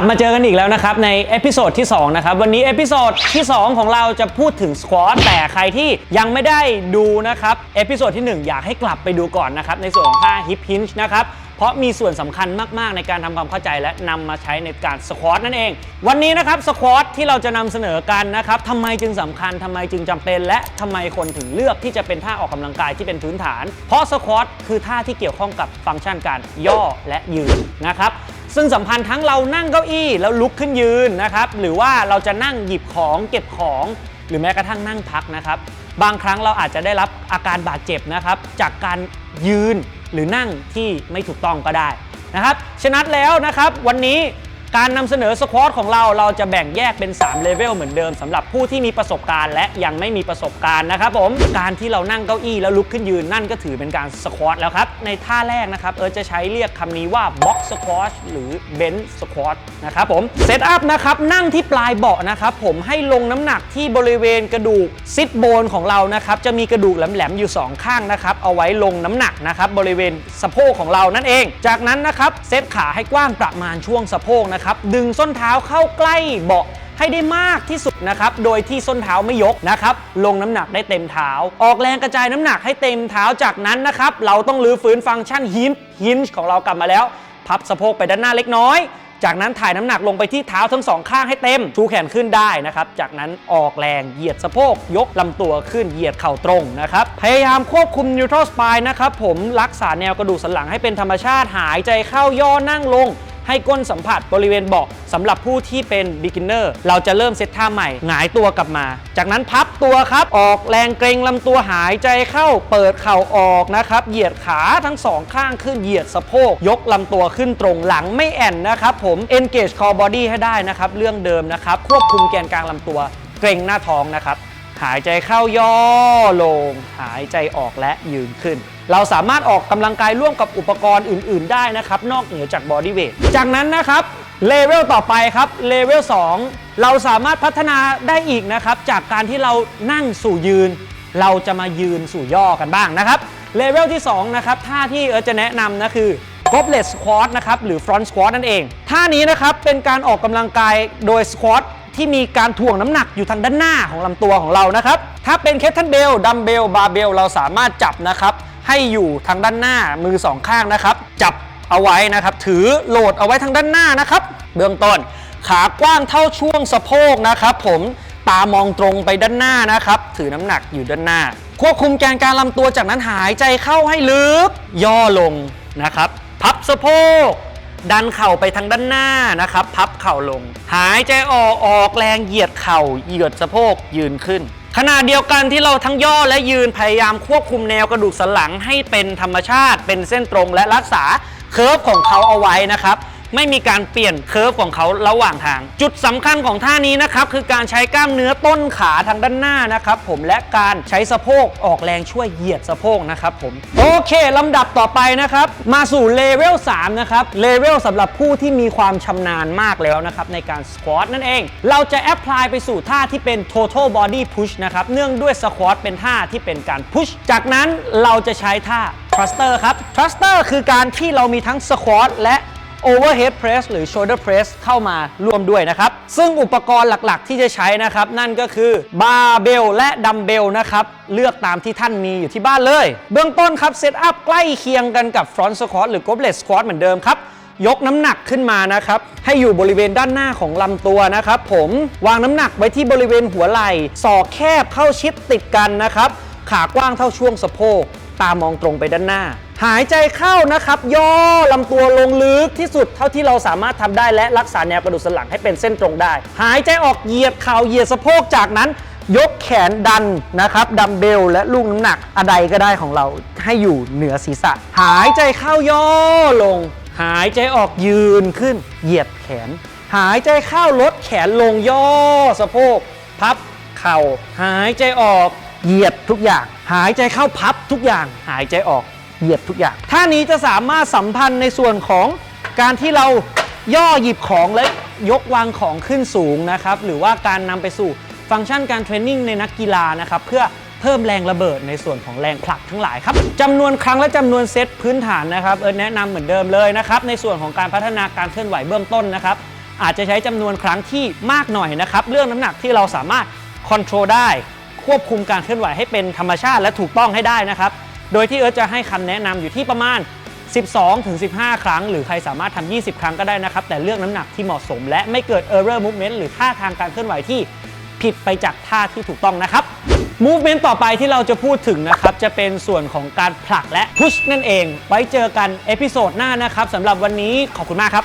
ลับมาเจอกันอีกแล้วนะครับ ในเอพิโซดที่ 2 นะครับ วันนี้เอพิโซดที่ 2 ของเราจะพูดถึงสควอตแต่ใครที่ยังไม่ได้ดูนะครับเอพิโซดที่ 1 อยากให้กลับไปดูก่อนนะครับ ในส่วนของท่าฮิปฮินช์นะครับ เพราะมีส่วนสำคัญมาก ๆ ในการทำความเข้าใจและนำมาใช้ในการสควอตนั่นเอง วันนี้นะครับสควอตที่เราจะนำเสนอกันนะครับทำไมจึงสำคัญทำไมจึงจำเป็น และทำไมคนถึงเลือกที่จะเป็นท่าออกกำลังกายที่เป็นพื้นฐาน เพราะสควอตคือท่าที่เกี่ยวข้องกับฟังก์ชันการย่อและยืนนะครับ ซึ่งสัมพันธ์ทั้งเรานั่งเก้าอี้แล้วลุกขึ้นยืนนะครับ หรือว่าเราจะนั่งหยิบของเก็บของ หรือแม้กระทั่งนั่งพักนะครับ บางครั้งเราอาจจะได้รับอาการบาดเจ็บนะครับ จากการยืนหรือนั่งที่ไม่ถูกต้องก็ได้นะครับ ฉะนั้นแล้วนะครับ วันนี้ การนำเสนอสควอตของเราเราจะแบ่งแยกเป็น 3 เลเวลเหมือนเดิมสำหรับผู้ที่มีประสบการณ์และยังไม่มีประสบการณ์นะครับผม การที่เรานั่งเก้าอี้แล้วลุกขึ้นยืนนั่นก็ถือเป็นการสควอตแล้วครับ ในท่าแรกนะครับเออจะใช้เรียกคำนี้ว่า box squat หรือ bench squat นะครับผมเซตอัพนะครับนั่งที่ปลายเบาะนะครับผมให้ลงน้ำหนักที่บริเวณกระดูกซิดโบนของเรานะครับจะมีกระดูกแหลมๆอยู่ 2 ข้างนะครับเอาไว้ลงน้ำหนักนะครับบริเวณสะโพกของเรานั่นเอง จากนั้นนะครับเซตขาให้กว้างประมาณช่วงสะโพกนะครับดึงส้นเท้าเข้าใกล้เบาะให้ได้มากที่สุดนะครับโดยที่ส้นเท้าไม่ยกนะครับลงน้ำหนักได้เต็มเท้า ออกแรงกระจายน้ำหนักให้เต็มเท้าจากนั้นนะครับเราต้องรื้อฟื้นฟังก์ชันฮินฮินของเรากลับมาแล้ว พับสะโพกไปด้านหน้าเล็กน้อยจากนั้นถ่ายน้ำหนักลงไปที่เท้าทั้งสองข้างให้เต็ม ชูแขนขึ้นได้นะครับ จากนั้นออกแรงเหยียดสะโพก ยกลำตัวขึ้นเหยียดเข่าตรงนะครับ พยายามควบคุม neutral spine นะครับ ผมรักษาแนวกระดูกสันหลังให้เป็นธรรมชาติหายใจเข้าย่อนั่งลง ให้ก้นสัมผัสบริเวณเบาะสำหรับผู้ที่เป็น beginner เราจะเริ่มเซตท่าใหม่หงายตัวกลับมา จากนั้นพับตัวครับ ออกแรงเกรงลำตัวหายใจเข้า เปิดเข่าออกนะครับ เหยียดขาทั้งสองข้างขึ้น เหยียดสะโพก ยกลำตัวขึ้นตรง หลังไม่แอนนะครับผม engage core body ให้ได้นะครับ เรื่องเดิมนะครับ ควบคุมแกนกลางลำตัว เกรงหน้าท้องนะครับ หายใจเข้าย่อลง หายใจออกและยืนขึ้น เราสามารถออกกำลังกายร่วมกับอุปกรณ์อื่น ๆ ได้นะครับ นอกเหนือจากบอดี้เวทจากนั้นนะครับเลเวลต่อไปครับเลเวล2เราสามารถพัฒนาได้อีกนะครับ จากการที่เรานั่งสู่ยืน เราจะมายืนสู่ย่อกันบ้างนะครับเลเวลที่2นะครับท่าที่เออจะแนะนำนะคือ goblet squat นะครับหรือ front squat นั่นเองท่านี้นะครับเป็นการออกกำลังกายโดย squat ที่มีการถ่วงน้ำหนักอยู่ทางด้านหน้าของลำตัวของเรานะครับถ้าเป็นเคทเทิลเบลดัมเบลบาร์เบลเราสามารถจับนะครับ ให้อยู่ทางด้านหน้ามือสองข้างนะครับ จับเอาไว้นะครับ ถือโหลดเอาไว้ทางด้านหน้านะครับ เบื้องต้น ขากว้างเท่าช่วงสะโพกนะครับ ผมตามองตรงไปด้านหน้านะครับ ถือน้ำหนักอยู่ด้านหน้า ควบคุมแกนกลารลำตัวจากนั้นหายใจเข้าให้ลึก ย่อลงนะครับ พับสะโพกดันเข่าไปทางด้านหน้านะครับ พับเข่าลง หายใจออกออกแรงเหยียดเข่าเหยียดสะโพกยืนขึ้น ขณะเดียวกันที่เราทั้งย่อและยืนพยายามควบคุมแนวกระดูกสันหลังให้เป็นธรรมชาติ เป็นเส้นตรงและรักษาเคิร์ฟของเขาเอาไว้นะครับ ไม่มีการเปลี่ยนเคิร์ฟของเขาระหว่างทาง จุดสำคัญของท่านี้นะครับคือการใช้กล้ามเนื้อต้นขาทางด้านหน้านะครับผมและการใช้สะโพกออกแรงช่วยเหยียดสะโพกนะครับผมโอเคลำดับต่อไปนะครับมาสู่เลเวล3นะครับเลเวลสำหรับผู้ที่มีความชำนาญมากแล้วนะครับในการสควอตนั่นเอง เราจะแอพพลายไปสู่ท่าที่เป็น total body push นะครับเนื่องด้วยสควอตเป็นท่าที่เป็นการ push จากนั้นเราจะใช้ท่า thruster ครับ thruster คือการที่เรามีทั้งสควอตและ overhead press หรือ shoulder press เข้ามาร่วมด้วยนะครับ ซึ่งอุปกรณ์หลักๆ ที่จะใช้นะครับ นั่นก็คือ barbell และ dumbbell นะครับ เลือกตามที่ท่านมีอยู่ที่บ้านเลย เบื้องต้นครับเซตอัพใกล้เคียงกันกับ front squat หรือ goblet squat เหมือนเดิมครับยกน้ำหนักขึ้นมานะครับ ให้อยู่บริเวณด้านหน้าของลำตัวนะครับ ผมวางน้ำหนักไว้ที่บริเวณหัวไหล่ศอกแคบเข้าชิดติดกันนะครับ ขากว้างเท่าช่วงสะโพก ตามองตรงไปด้านหน้า หายใจเข้านะครับ ย่อลำตัวลงลึกที่สุดเท่าที่เราสามารถทำได้และรักษาแนวกระดูกสันหลังให้เป็นเส้นตรงได้ หายใจออกเหยียดเข่าเหยียดสะโพกจากนั้นยกแขนดันนะครับดัมเบลและลูกน้ำหนักอะไรก็ได้ของเราให้อยู่เหนือศีรษะ หายใจเข้าย่อลง หายใจออกยืนขึ้น เหยียดแขน หายใจเข้าลดแขนลงย่อสะโพก พับเข่า หายใจออกเหยียดทุกอย่าง หายใจเข้าพับทุกอย่าง หายใจออก เหยียดทุกอย่าง ท่านี้จะสามารถสัมพันธ์ในส่วนของการที่เราย่อหยิบของและยกวางของขึ้นสูงนะครับ หรือว่าการนำไปสู่ฟังก์ชันการเทรนนิ่งในนักกีฬานะครับ เพื่อเพิ่มแรงระเบิดในส่วนของแรงผลักทั้งหลายครับจำนวนครั้งและจำนวนเซตพื้นฐานนะครับเออแนะนำเหมือนเดิมเลยนะครับในส่วนของการพัฒนาการเคลื่อนไหวเบื้องต้นนะครับอาจจะใช้จำนวนครั้งที่มากหน่อยนะครับเรื่องน้ำหนักที่เราสามารถคอนโทรลได้ ควบคุมการเคลื่อนไหวให้เป็นธรรมชาติและถูกต้องให้ได้นะครับ โดยที่เอิร์ธจะให้คำแนะนำอยู่ที่ประมาณ 12-15 ครั้ง หรือใครสามารถทำ20 ครั้งก็ได้นะครับ แต่เลือกน้ำหนักที่เหมาะสม และไม่เกิด error movement หรือท่าทางการเคลื่อนไหวที่ผิดไปจากท่าที่ถูกต้องนะครับ movement ต่อไปที่เราจะพูดถึงนะครับ จะเป็นส่วนของการผลักและ push นั่นเอง ไว้เจอกันเอพิโซดหน้านะครับสำหรับวันนี้ขอบคุณมากครับ